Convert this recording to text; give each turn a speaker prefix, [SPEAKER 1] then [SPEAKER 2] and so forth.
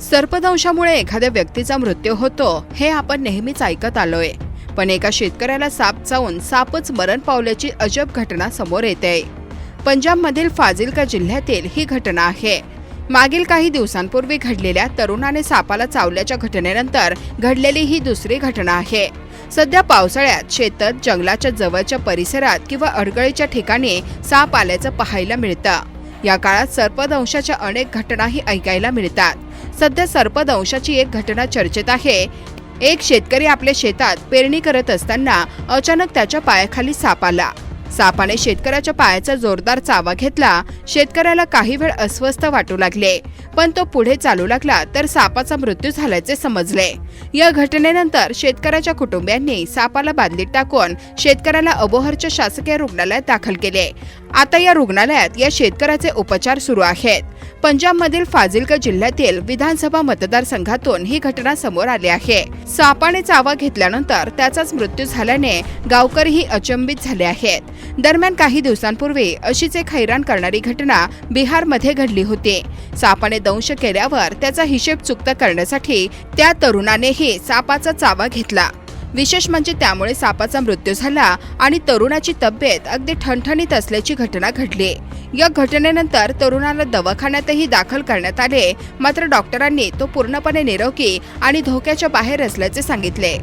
[SPEAKER 1] सर्पदंशामुळे एखाद्या व्यक्तीचा मृत्यू होतो हे आपण नेहमीच ऐकत आलोय. पण एका शेतकऱ्याला साप चावून सापच मरण पावल्याची अजब घटना समोर येते. पंजाबमधील फाजिलका जिल्ह्यातील ही घटना आहे. मागील काही दिवसांपूर्वी घडलेल्या तरुणाने सापाला चावल्याच्या घटनेनंतर घडलेली ही दुसरी घटना आहे. सध्या पावसाळ्यात शेतात जंगलाच्या जवळच्या परिसरात किंवा अडगळीच्या ठिकाणी साप आल्याचं पाहायला मिळतं. या काळात सर्पदंशाच्या अनेक घटनाही ऐकायला मिळतात. सध्या सर्पदंशाची एक घटना चर्चेत आहे. एक शेतकरी आपल्या शेतात पेरणी करत असताना अचानक त्याच्या पायाखाली साप आला. सापाने शेतकऱ्याच्या पायाचा जोरदार चावा घेतला. शेतकऱ्याला काही वेळ अस्वस्थ वाटू लागले. पण तो पुढे चालू लागला तर सापाचा मृत्यू झाल्याचे समजले. या घटनेनंतर शेतकऱ्याच्या कुटुंबियांनी सापाला बादलीत टाकून शेतकऱ्याला अबोहरच्या शासकीय रुग्णालयात दाखल केले. आता या रुग्णालयात या शेतकऱ्याचे उपचार सुरू आहेत. पंजाबमधील फाजिलका जिल्ह्यातील विधानसभा मतदारसंघातून ही घटना समोर आली आहे. सापाने चावा घेतल्यानंतर त्याचाच मृत्यू झाल्याने गावकरीही अचंबित झाले आहेत. दरम्यान काही दिवसांपूर्वी अशीच एक हैराण करणारी घटना बिहारमध्ये घडली होती. सापाने दंश केल्यावर त्याचा हिशेब चुकता करण्यासाठी त्या तरुणानेही सापाचा चावा घेतला. विशेष म्हणजे त्यामुळे सापाचा मृत्यू झाला आणि तरुणाची तब्येत अगदी ठणठणीत असल्याची घटना घडली. या घटनेनंतर तरुणाला दवाखान्यातही दाखल करण्यात आले मात्र डॉक्टरांनी तो पूर्णपणे निरोगी आणि धोक्याच्या बाहेर असल्याचे सांगितले.